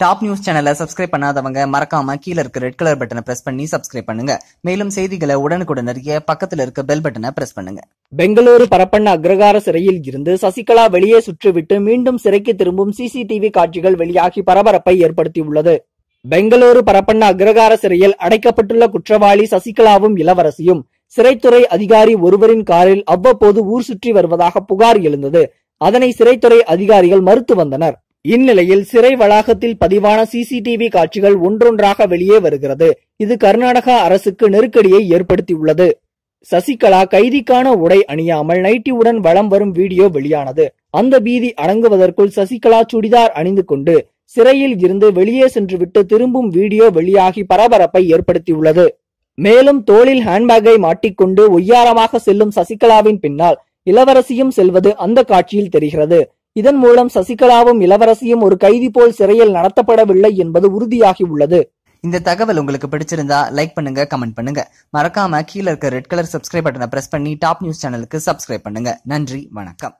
Top news சேனலை subscribe பண்ணாதவங்க மறக்காம கீழ இருக்க ரெட் கலர் பட்டனை பிரஸ் பண்ணி சப்ஸ்கிரைப் பண்ணுங்க. மேலும் செய்திகளை உடனுக்குடன் அறிய பக்கத்தில் இருக்க பெல் பட்டனை பிரஸ் பண்ணுங்க. பெங்களூரு பரப்பண்ண அக்ரகார சிறையில் இருந்து சசிகலா வெளியே சுற்றிவிட்டு மீண்டும் சிறைக்கு திரும்பும் சிசிடிவி காட்சிகள் வெளியாகி பரபரப்பை ஏற்படுத்தியுள்ளது. பெங்களூரு பரப்பண்ண அக்ரகார சிறையில் அடைக்கப்பட்டுள்ள குற்றவாளி சசிகலாவும் இளவரசியும் சிறைத்துறை அதிகாரி ஒருவரின் காரில் அவ்வப்போது ஊர் சுற்றி வருவதாக புகார் எழுந்தது. அதனை சிறைத்துறை அதிகாரிகள் மறுத்து வந்தனர். இந்நிலையில் சிறை வளாகத்தில் பதிவான சிசிடிவி காட்சிகள் ஒன்றொன்றாக வெளியே வருகிறது. இது கர்நாடகா அரசுக்கு நெருக்கடியை ஏற்படுத்தியுள்ளது. சசிகலா கைதிக்கான உடை அணியாமல் நைட்டியுடன் வலம் வரும் வீடியோ வெளியானது. அந்த பீதி அடங்குவதற்குள் சசிகலா சுடிதார் அணிந்து கொண்டு சிறையில் இருந்து வெளியே சென்றுவிட்டு திரும்பும் வீடியோ வெளியாகி பரபரப்பை ஏற்படுத்தியுள்ளது. மேலும் தோளில் ஹேண்ட்பேக்கை மாட்டிக்கொண்டு ஒய்யாரமாக செல்லும் சசிகலாவின் பின்னால் இளவரசியும் செல்வது அந்த காட்சியில் தெரிகிறது. இதன் மூலம் சசிகலாவும் இளவரசியும் ஒரு கைதி போல் சிறையில் நடத்தப்படவில்லை என்பது உறுதியாகி உள்ளது இந்த தகவல் உங்களுக்கு பிடிச்சிருந்தா லைக் பண்ணுங்க கமெண்ட் பண்ணுங்க. மறக்காம கீழ இருக்க ரெட் கலர் சப்ஸ்கிரைப் பட்டனை பிரஸ் பண்ணி டாப் நியூஸ் சேனலுக்கு சப்ஸ்கிரைப் பண்ணுங்க. நன்றி வணக்கம்.